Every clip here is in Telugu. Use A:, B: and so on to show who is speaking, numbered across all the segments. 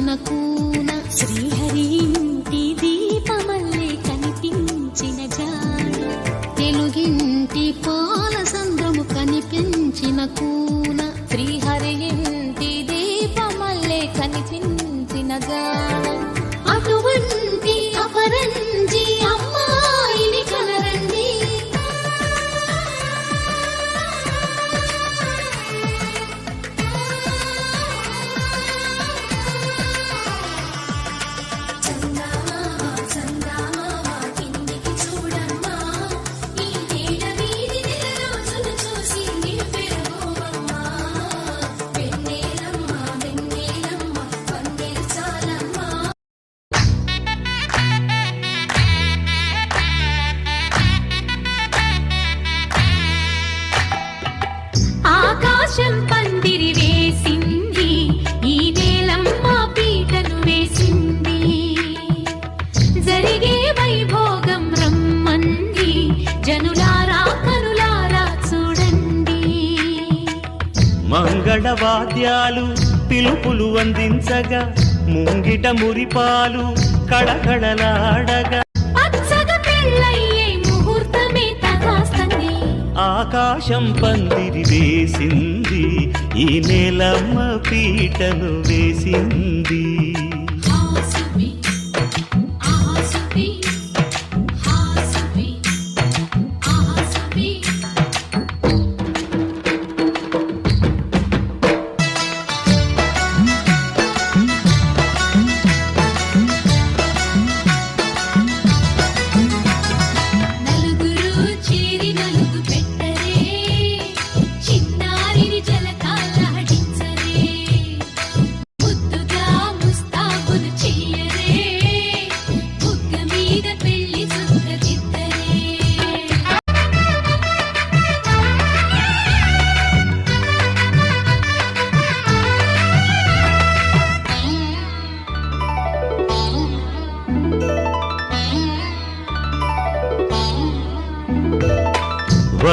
A: 那哭。
B: వాద్యాలు పిలుపులు అందించగా ముంగిట మురిపాలు కళకళలాడగా. ఆకాశం పందిరి వేసింది ఈ నెలమ్మ పీటను వేసింది.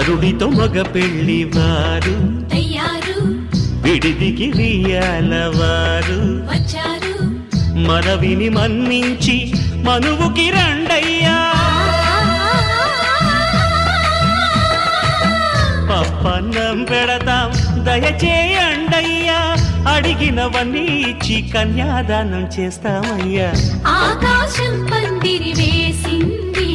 B: వరుడితో మగ పెళ్ళి వారు. విడిదికి వారు. మనవిని మన్నించి మనువుకి రండయ్యా. పప్పన్నం పెడతాం దయచేయండయ్యా. అడిగినవన్నీ ఇచ్చి కన్యాదానం చేస్తామయ్యా.
A: ఆకాశం పందిరి వేసింది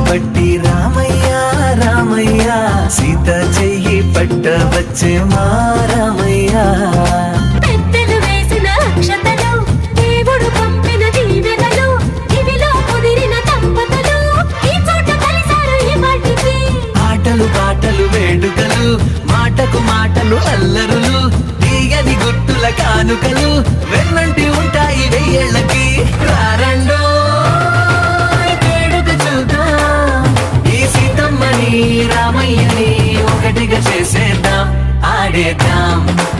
C: బట్టి రామయ్య రామయ్య. సీత చెయ్యి పట్ట వచ్చే మా రామయ్య.
A: పెద్దలు వేసిన అక్షతలు దేవుడు పంపిన దీవెనలు ఇవిలో కుదిరిన దంపతులు. ఈ చోట కలిసారు ఈ వాటికి
C: ఆటలు పాటలు వేడుకలు మాటకు మాటలు అల్లరులు తీయని గుర్తుల కానుకలు వెన్నంటి it.